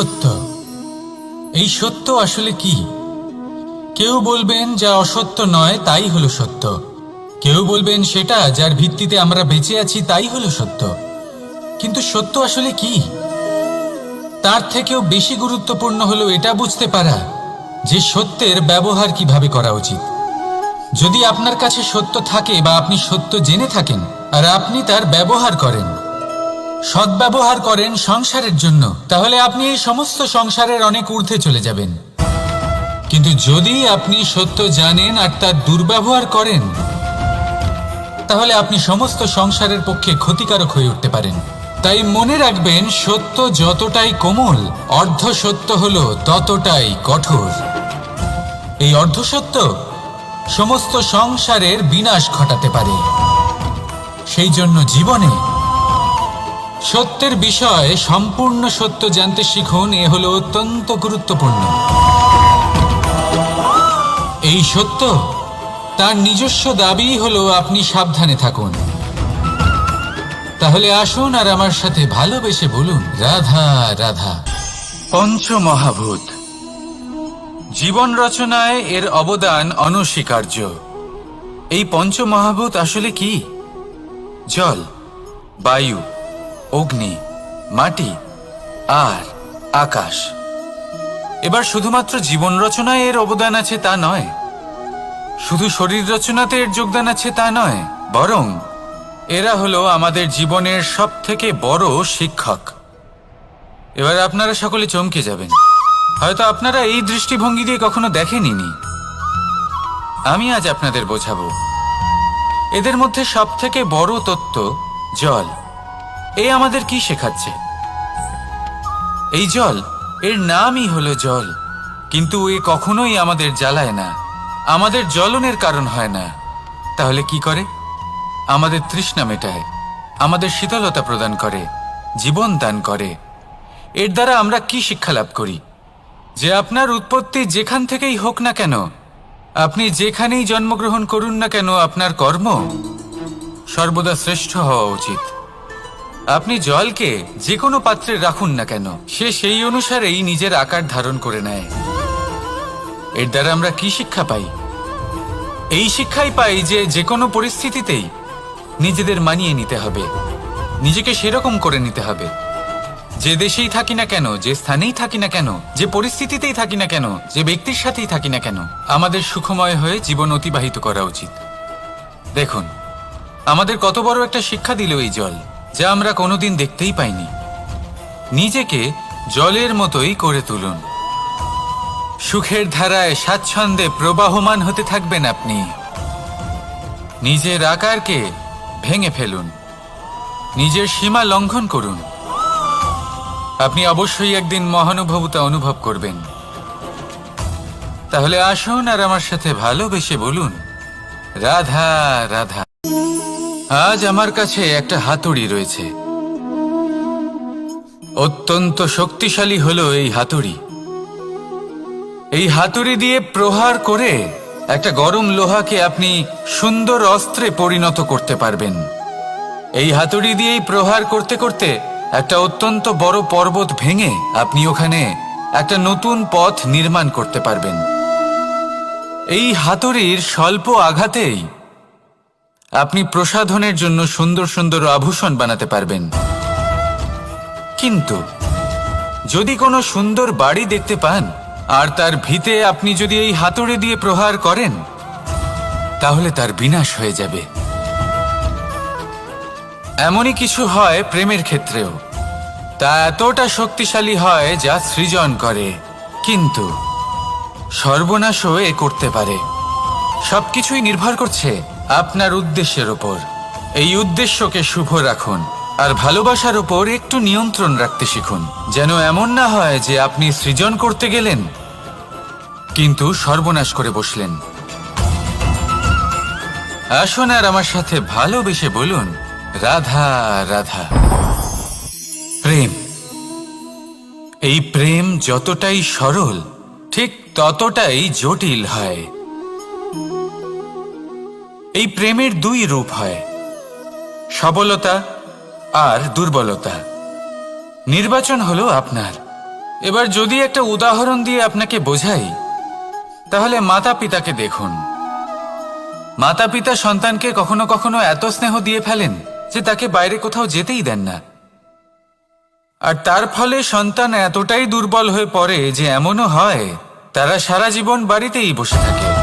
সত্য? এই সত্য আসলে কি? কেউ বলবেন যা অসত্য নয়, তাই হলো সত্য। কেউ বলবেন সেটা যার ভিত্তিতে আমরা বেঁচে আছি, তাই হলো সত্য। কিন্তু সত্য আসলে কি? তার থেকেও বেশি গুরুত্বপূর্ণ হলো এটা বুঝতে পারা যে সত্যের ব্যবহার কীভাবে করা উচিত। যদি আপনার কাছে সত্য থাকে বা আপনি সত্য জেনে থাকেন, আর আপনি তার ব্যবহার করেন সদ্ব্যবহার করেন সংসারের জন্য। তাহলে আপনি এই সমস্ত সংসারের অনেক ঊর্ধ্বে চলে যাবেন। কিন্তু যদি আপনি সত্য জানেন আর তার দুর্ব্যবহার করেন, তাহলে আপনি সমস্ত সংসারের পক্ষে ক্ষতিকারক হয়ে উঠতে পারেন। তাই মনে রাখবেন, সত্য যতটাই কোমল, অর্ধ সত্য হল ততটাই কঠোর। এই অর্ধসত্য সমস্ত সংসারের বিনাশ ঘটাতে পারে। সেই জন্য জীবনে সত্যের বিষয়ে সম্পূর্ণ সত্য জানতে শিখুন, এ হলো অত্যন্ত গুরুত্বপূর্ণ। এই সত্য তার নিজস্ব দাবি হলো আপনি সাবধানে থাকুন। তাহলে আসুন আর আমার সাথে ভালোবেসে বলুন, রাধা রাধা। পঞ্চমহাভূত। জীবন রচনায় এর অবদান অনস্বীকার্য। এই পঞ্চমহাভূত আসলে কি? জল, বায়ু। অগ্নি, মাটি, আর আকাশ। এবার শুধুমাত্র জীবন রচনায় এর অবদান আছে তা নয়, শুধু শরীর রচনাতে এর যোগদান আছে তা নয়, বরং এরা হলো আমাদের জীবনের সব থেকে বড় শিক্ষক। এবার আপনারা সকলে চমকে যাবেন। হয়তো আপনারা এই দৃষ্টিভঙ্গি দিয়ে কখনো দেখেনি আমি আজ আপনাদের বোঝাবো। এদের মধ্যে সব থেকে বড় তত্ত্ব জল। এ আমাদের কি শেখাচ্ছে? এই জল, এর নামই হলো জল। কিন্তু এ কখনোই আমাদের জ্বালায় না। আমাদের জ্বলনের কারণ হয় না। তাহলে কি করে? আমাদের তৃষ্ণা মেটায়। আমাদের শীতলতা প্রদান করে। জীবন দান করে। এর দ্বারা আমরা কি শিক্ষা লাভ করি? যে আপনার উৎপত্তি যেখান থেকেই হোক না কেন, আপনি যেখানেই জন্মগ্রহণ করুন না কেন, আপনার কর্ম সর্বদা শ্রেষ্ঠ হওয়া উচিত। আপনি জলকে যে কোনো পাত্রে রাখুন না কেন। সে সেই অনুসারেই নিজের আকার ধারণ করে নেয়। এর দ্বারা আমরা কি শিক্ষা পাই? এই শিক্ষাই পাই যে যে কোনো পরিস্থিতিতেই নিজেদের মানিয়ে নিতে হবে। নিজেকে সেরকম করে নিতে হবে। যে দেশেই থাকি না কেন, যে স্থানেই থাকি না কেন, যে পরিস্থিতিতেই থাকি না কেন, যে ব্যক্তির সাথেই থাকি না কেন, আমাদের সুখময় হয়ে জীবন অতিবাহিত করা উচিত। দেখুন, আমাদের কত বড় একটা শিক্ষা দিল এই জল। যা আমরা কোনোদিন দেখতেই পাইনি। নিজেকে জলের মতোই করে তুলুন। সুখের ধারায় স্বাচ্ছন্দ্যে প্রবাহমান হতে থাকবেন আপনি। নিজের আকারকে ভেঙে ফেলুন। নিজের সীমা লঙ্ঘন করুন। আপনি অবশ্যই একদিন মহানুভবতা অনুভব করবেন। তাহলে আসুন আর আমার সাথে ভালোবেসে বলুন, রাধা রাধা। আজ আমার কাছে একটা হাতুড়ি রয়েছে। অত্যন্ত শক্তিশালী হলো এই হাতুড়ি। এই হাতুড়ি দিয়ে প্রহার করে একটা গরম লোহাকে আপনি সুন্দর অস্ত্রে পরিণত করতে পারবেন। এই হাতুড়ি দিয়েই প্রহার করতে করতে একটা অত্যন্ত বড় পর্বত ভেঙে আপনি ওখানে একটা নতুন পথ নির্মাণ করতে পারবেন। এই হাতুড়ির স্বল্প আঘাতেই আপনি প্রসাধনের জন্য সুন্দর সুন্দর আভূষণ বানাতে পারবেন। কিন্তু, যদি কোনো সুন্দর বাড়ি দেখতে পান, আর তার ভিতে আপনি যদি এই হাতুড়ি দিয়ে প্রহার করেন, তাহলে তার বিনাশ হয়ে যাবে। এমনই কিছু হয় প্রেমের ক্ষেত্রেও। তা এতটা শক্তিশালী হয় যা সৃজন করে। কিন্তু, সর্বনাশও এ করতে পারে। সবকিছুই নির্ভর করছে আপনার উদ্দেশ্যের ওপর এই উদ্দেশ্যকে শুভ রাখুন। আর ভালোবাসার ওপর একটু নিয়ন্ত্রণ রাখতে শিখুন। যেন এমন না হয় যে আপনি সৃজন করতে গেলেন, কিন্তু সর্বনাশ করে বসলেন। আসুন আর আমার সাথে ভালোবেসে বলুন, রাধা রাধা। প্রেম। এই প্রেম যতটাই সরল, ঠিক ততটাই জটিল হয়। এই প্রেমের দুই রূপ হয়। সবলতা আর দুর্বলতা। নির্বাচন হলো আপনার। এবার যদি একটা উদাহরণ দিয়ে আপনাকে বোঝাই, তাহলে মাতা পিতাকে দেখুন। মাতা পিতা সন্তানকে কখনো কখনো এত স্নেহ দিয়ে ফেলেন যে তাকে বাইরে কোথাও যেতেই দেন না। আর তার ফলে সন্তান এতটাই দুর্বল হয়ে পড়ে যে এমনও হয়, তারা সারা জীবন বাড়িতেই বসে থাকে।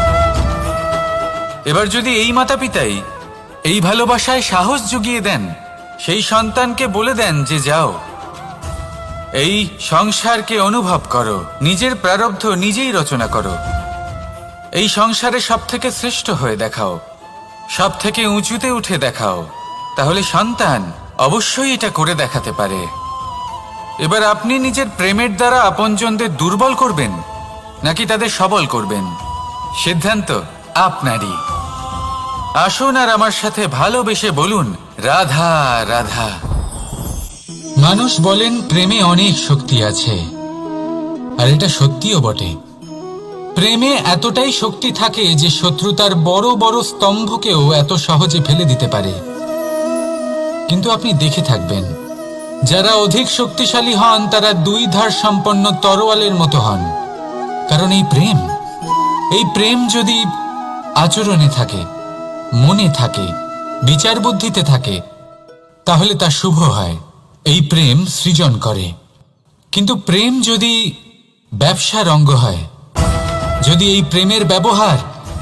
এবার যদি এই মাতা পিতাই এই ভালোবাসায় সাহস জুগিয়ে দেন, সেই সন্তানকে বলে দেন যে যাও, এই সংসারকে অনুভব করো, নিজের প্রারব্ধ নিজেই রচনা করো। এই সংসারে সব থেকে শ্রেষ্ঠ হয়ে দেখাও সব থেকে উঁচুতে উঠে দেখাও। তাহলে সন্তান অবশ্যই এটা করে দেখাতে পারে। এবার আপনি নিজের প্রেমের দ্বারা আপনজনদের দুর্বল করবেন, নাকি তাদের সবল করবেন? সিদ্ধান্ত আপনারই। আসুন আর আমার সাথে ভালোবেসে বলুন, রাধা রাধা। মানুষ বলেন, প্রেমে অনেক শক্তি আছে। আর এটা সত্যিও বটে। প্রেমে এতটাই শক্তি থাকে যে শত্রুতার বড় বড় স্তম্ভকেও এত সহজে ফেলে দিতে পারে। কিন্তু আপনি দেখে থাকবেন, যারা অধিক শক্তিশালী হন, তারা দুই ধার সম্পন্ন তরোয়ালের মতো হন। কারণ এই প্রেম এই প্রেম যদি আচরণে থাকে মনে থাকে, বিচার বুদ্ধিতে থাকে, তাহলে তা শুভ হয়। এই প্রেম সৃজন করে। কিন্তু প্রেম যদি ব্যবসার অঙ্গ হয়, যদি এই প্রেমের ব্যবহার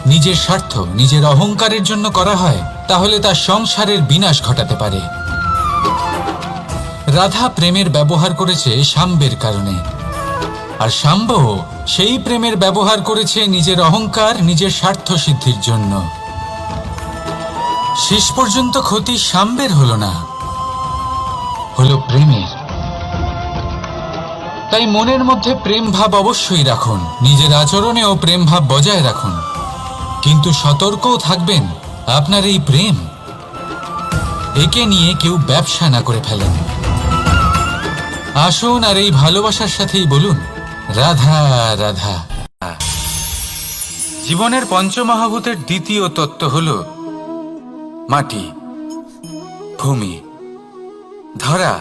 নিজের স্বার্থ, নিজের অহংকারের জন্য করা হয়, তাহলে তা সংসারের বিনাশ ঘটাতে পারে। রাধা প্রেমের ব্যবহার করেছে সাম্বের কারণে। আর সাম্ব সেই প্রেমের ব্যবহার করেছে নিজের অহংকার, নিজের স্বার্থ সিদ্ধির জন্য। শেষ পর্যন্ত ক্ষতি সাম্বের হলো না, হলো প্রেমের। তাই মনের মধ্যে প্রেম ভাব অবশ্যই রাখুন, নিজের আচরণেও প্রেম ভাব বজায় রাখুন। কিন্তু সতর্কও থাকবেন আপনার এই প্রেম। একে নিয়ে কেউ ব্যবসা না করে ফেলেন। আসুন আর এই ভালোবাসার সাথেই বলুন, রাধা রাধা। জীবনের পঞ্চমহাভূতের দ্বিতীয় তত্ত্ব হল মাটি, ভূমি, ধরা,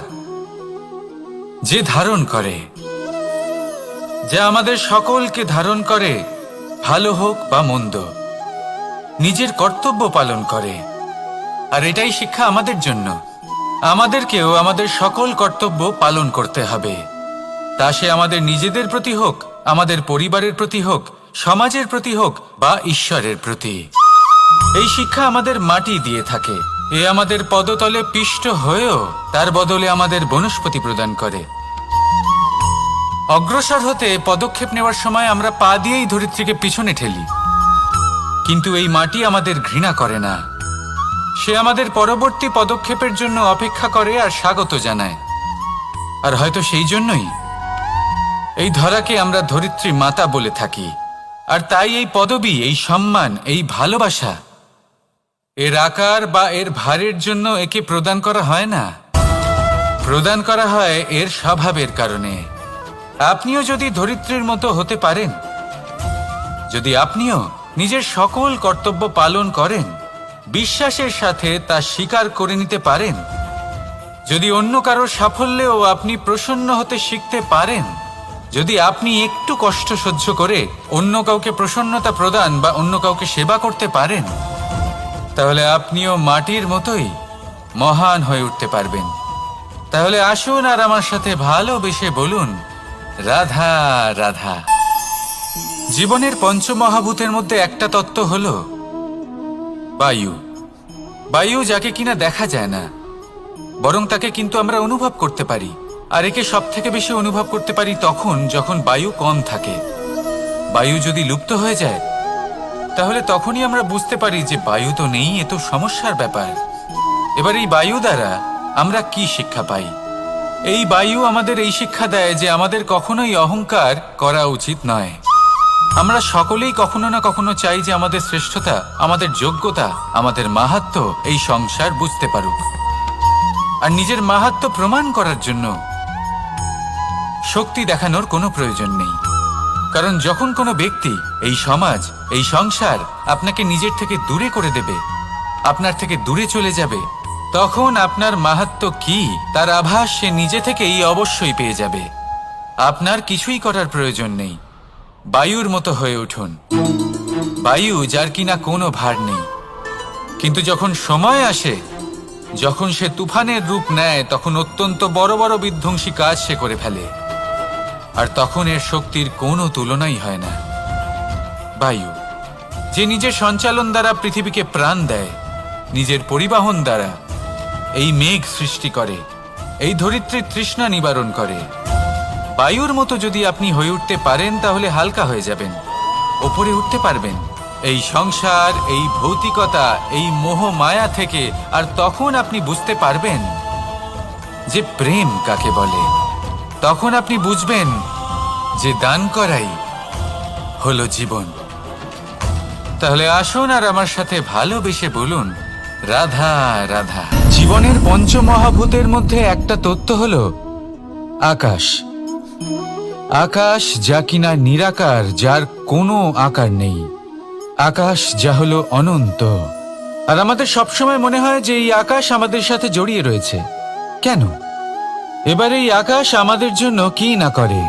যে ধারণ করে, যা আমাদের সকলকে ধারণ করে, ভালো হোক বা মন্দ, নিজের কর্তব্য পালন করে। আর এটাই শিক্ষা আমাদের জন্য। আমাদেরকেও আমাদের সকল কর্তব্য পালন করতে হবে। তা সে আমাদের নিজেদের প্রতি হোক, আমাদের পরিবারের প্রতি হোক, সমাজের প্রতি হোক বা ঈশ্বরের প্রতি। এই শিক্ষা আমাদের মাটি দিয়ে থাকে। এ আমাদের পদতলে পিষ্ট হয়েও তার বদলে আমাদের বনস্পতি প্রদান করে। অগ্রসর হতে পদক্ষেপ নেওয়ার সময় আমরা পা দিয়েই ধরিত্রীকে পিছনে ঠেলি। কিন্তু এই মাটি আমাদের ঘৃণা করে না। সে আমাদের পরবর্তী পদক্ষেপের জন্য অপেক্ষা করে আর স্বাগত জানায়। আর হয়তো সেই জন্যই এই ধরাকে আমরা ধরিত্রী মাতা বলে থাকি। আর তাই এই পদবি, এই সম্মান, এই ভালোবাসা, এর আকার বা এর ভারের জন্য একে প্রদান করা হয় না। প্রদান করা হয় এর স্বভাবের কারণে। আপনিও যদি ধরিত্রীর মতো হতে পারেন, যদি আপনিও নিজের সকল কর্তব্য পালন করেন, বিশ্বাসের সাথে তা স্বীকার করে নিতে পারেন, যদি অন্য কারোর সাফল্যেও আপনি প্রসন্ন হতে শিখতে পারেন যদি আপনি একটু কষ্ট সহ্য করে অন্য কাউকে প্রসন্নতা প্রদান বা অন্য কাউকে সেবা করতে পারেন, তাহলে আপনিও মাটির মতোই মহান হয়ে উঠতে পারবেন। তাহলে আসুন আর আমার সাথে ভালোবেসে বলুন, রাধা রাধা। জীবনের পঞ্চমহাভূতের মধ্যে একটা তত্ত্ব হল বায়ু। বায়ু যাকে কিনা দেখা যায় না, বরং তাকে কিন্তু আমরা অনুভব করতে পারি। আর একে সব থেকে বেশি অনুভব করতে পারি তখন যখন বায়ু কম থাকে। বায়ু যদি লুপ্ত হয়ে যায়, তাহলে তখনই আমরা বুঝতে পারি যে বায়ু তো নেই, এ তো সমস্যার ব্যাপার। এবার এই বায়ু দ্বারা আমরা কি শিক্ষা পাই? এই বায়ু আমাদের এই শিক্ষা দেয় যে আমাদের কখনোই অহংকার করা উচিত নয়। আমরা সকলেই কখনো না কখনো চাই যে আমাদের শ্রেষ্ঠতা, আমাদের যোগ্যতা, আমাদের মাহাত্ম এই সংসার বুঝতে পারুক। আর নিজের মাহাত্ম প্রমাণ করার জন্য শক্তি দেখানোর কোনো প্রয়োজন নেই। কারণ যখন কোনো ব্যক্তি এই সমাজ, এই সংসার আপনাকে নিজের থেকে দূরে করে দেবে, আপনার থেকে দূরে চলে যাবে, তখন আপনার মাহাত্ম কি তার আভাস সে নিজে থেকেই অবশ্যই পেয়ে যাবে। আপনার কিছুই করার প্রয়োজন নেই। বায়ুর মতো হয়ে উঠুন। বায়ু যার কিনা কোনো ভার নেই। কিন্তু যখন সময় আসে, যখন সে তুফানের রূপ নেয়, তখন অত্যন্ত বড় বড় বিধ্বংসী কাজ সে করে ফেলে। আর তখন এর শক্তির কোনো তুলনাই হয় না। বায়ু, যে নিজের সঞ্চালন দ্বারা পৃথিবীকে প্রাণ দেয়, নিজের পরিবহন দ্বারা এই মেঘ সৃষ্টি করে, এই ধরিত্রীর তৃষ্ণা নিবারণ করে। বায়ুর মতো যদি আপনি হয়ে উঠতে পারেন, তাহলে হালকা হয়ে যাবেন, ওপরে উঠতে পারবেন। এই সংসার, এই ভৌতিকতা, এই মোহ মায়া থেকে আর তখন আপনি বুঝতে পারবেন যে প্রেম কাকে বলে। তখন আপনি বুঝবেন যে দান করাই হলো জীবন। তাহলে আসুন আর আমার সাথে ভালোবেসে বলুন, রাধা রাধা। জীবনের পঞ্চমহাভূতের মধ্যে একটা তত্ত্ব হলো আকাশ। আকাশ যা কিনা নিরাকার, যার কোনো আকার নেই। আকাশ যা হলো অনন্ত। আর আমাদের সবসময় মনে হয় যে এই আকাশ আমাদের সাথে জড়িয়ে রয়েছে। কেন? এবার এই আকাশ আমাদের জন্য কি না করে?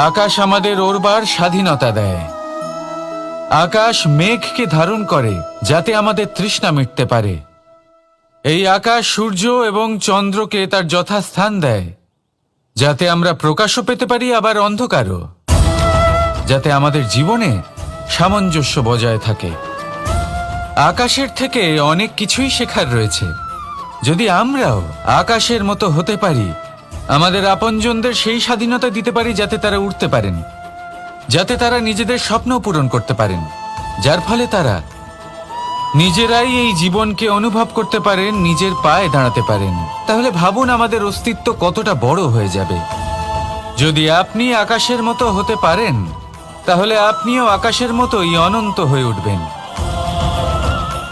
আকাশ আমাদের ওরবার স্বাধীনতা দেয়। আকাশ মেঘকে ধারণ করে, যাতে আমাদের তৃষ্ণা মিটতে পারে। এই আকাশ সূর্য এবং চন্দ্রকে তার যথাস্থান দেয়, যাতে আমরা প্রকাশও পেতে পারি আবার অন্ধকারও। যাতে আমাদের জীবনে সামঞ্জস্য বজায় থাকে। আকাশের থেকে অনেক কিছুই শেখার রয়েছে। যদি আমরাও আকাশের মতো হতে পারি আমাদের আপনজনদের সেই স্বাধীনতা দিতে পারি যাতে তারা উঠতে পারেন, যাতে তারা নিজেদের স্বপ্ন পূরণ করতে পারেন, যার ফলে তারা নিজেরাই এই জীবনকে অনুভব করতে পারেন, নিজের পায়ে দাঁড়াতে পারেন। তাহলে ভাবুন আমাদের অস্তিত্ব কতটা বড় হয়ে যাবে। যদি আপনি আকাশের মতো হতে পারেন, তাহলে আপনিও আকাশের মতোই অনন্ত হয়ে উঠবেন।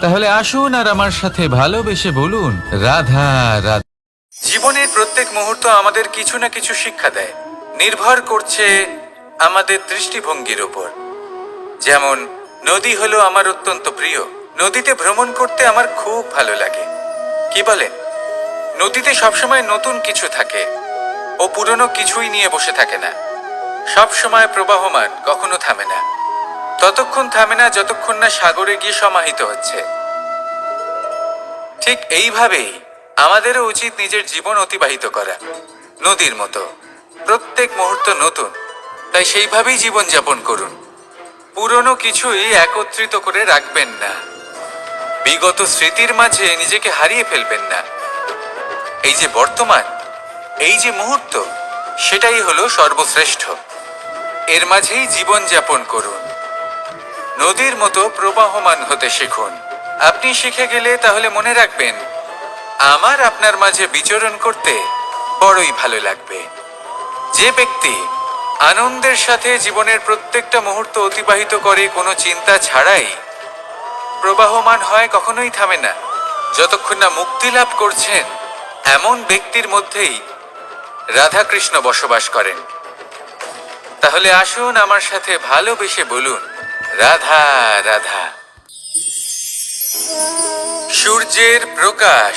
তাহলে আসুন আর আমার সাথে ভালোবেসে বলুন, রাধা রাধা। প্রত্যেক মুহূর্ত আমাদের কিছু না কিছু শিক্ষা দেয়। নির্ভর করছে আমাদের দৃষ্টিভঙ্গির উপর। যেমন, নদী হলো আমার অত্যন্ত প্রিয়। নদীতে ভ্রমণ করতে আমার খুব ভালো লাগে। কি বলেন? নদীতে সবসময় নতুন কিছু থাকে ও পুরনো কিছুই নিয়ে বসে থাকে না। সব সময় প্রবাহমান, কখনো থামে না। ততক্ষণ থামে না যতক্ষণ না সাগরে গিয়ে সমাহিত হচ্ছে। ঠিক এইভাবেই আমাদেরও উচিত নিজের জীবন অতিবাহিত করা, নদীর মতো। প্রত্যেক মুহূর্ত নতুন, তাই সেইভাবেই জীবন যাপন করুন। পুরনো কিছুই একত্রিত করে রাখবেন না। বিগত স্মৃতির মাঝে নিজেকে হারিয়ে ফেলবেন না। এই যে বর্তমান, এই যে মুহূর্ত, সেটাই হলো সর্বশ্রেষ্ঠ। এর মাঝেই জীবন যাপন করুন। নদীর মতো প্রবাহমান হতে শিখুন। আপনি শিখে গেলে তাহলে মনে রাখবেন আমার আপনার মাঝে বিচরণ করতে বড়ই ভালো লাগবে। যে ব্যক্তি আনন্দের সাথে জীবনের প্রত্যেকটা মুহূর্ত অতিবাহিত করে কোনো চিন্তা ছাড়াই প্রবাহমান হয় কখনোই থামে না। যতক্ষণ না মুক্তি লাভ করছেন, এমন ব্যক্তির মধ্যেই রাধাকৃষ্ণ বসবাস করেন। তাহলে আসুন আমার সাথে ভালোবেসে বলুন, রাধা রাধা। সূর্যের প্রকাশ।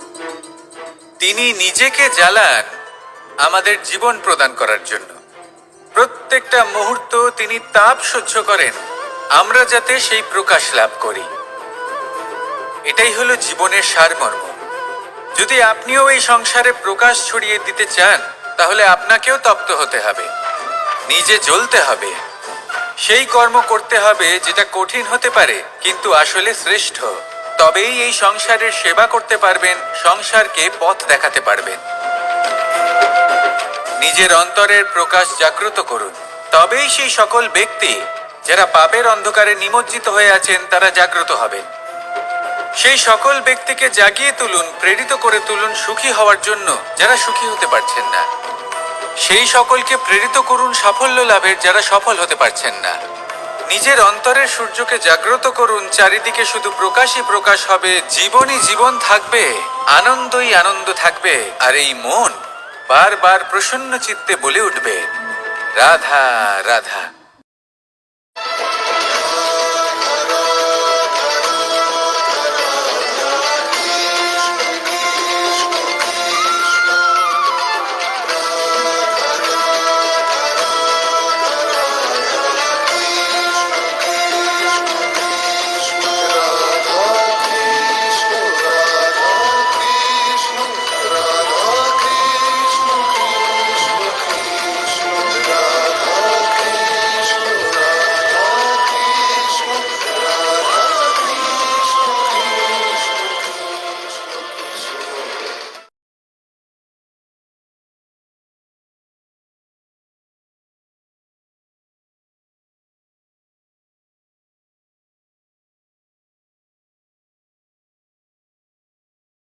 তিনি নিজেকে জ্বালান আমাদের জীবন প্রদান করার জন্য। প্রত্যেকটা মুহূর্ত তিনি তাপ সহ্য করেন, আমরা যাতে সেই প্রকাশ লাভ করি। এটাই হলো জীবনের সারমর্ম। যদি আপনিও এই সংসারে প্রকাশ ছড়িয়ে দিতে চান, তাহলে আপনাকেও তপ্ত হতে হবে, নিজে জ্বলতে হবে। সেই কর্ম করতে হবে যেটা কঠিন হতে পারে, কিন্তু আসলে শ্রেষ্ঠ। তবেই এই সংসারের সেবা করতে পারবেন, সংসারকে পথ দেখাতে পারবেন। নিজের অন্তরের প্রকাশ জাগ্রত করুন। তবেই সেই সকল ব্যক্তি যারা পাপের অন্ধকারে নিমজ্জিত হয়ে আছেন, তারা জাগ্রত হবেন। সেই সকল ব্যক্তিকে জাগিয়ে তুলুন, প্রেরিত করে তুলুন, সুখী হওয়ার জন্য যারা সুখী হতে পারছেন না। সেই সকলকে প্রেরিত করুন, সাফল্য লাভের যারা সফল হতে পারছেন না। নিজের অন্তরের সূর্যকে জাগ্রত করুন, চারিদিকে শুধু প্রকাশই প্রকাশ হবে, জীবনই জীবন থাকবে, আনন্দই আনন্দ থাকবে, আর এই মন বারবার প্রসন্ন চিত্তে বলে উঠবে। রাধা রাধা।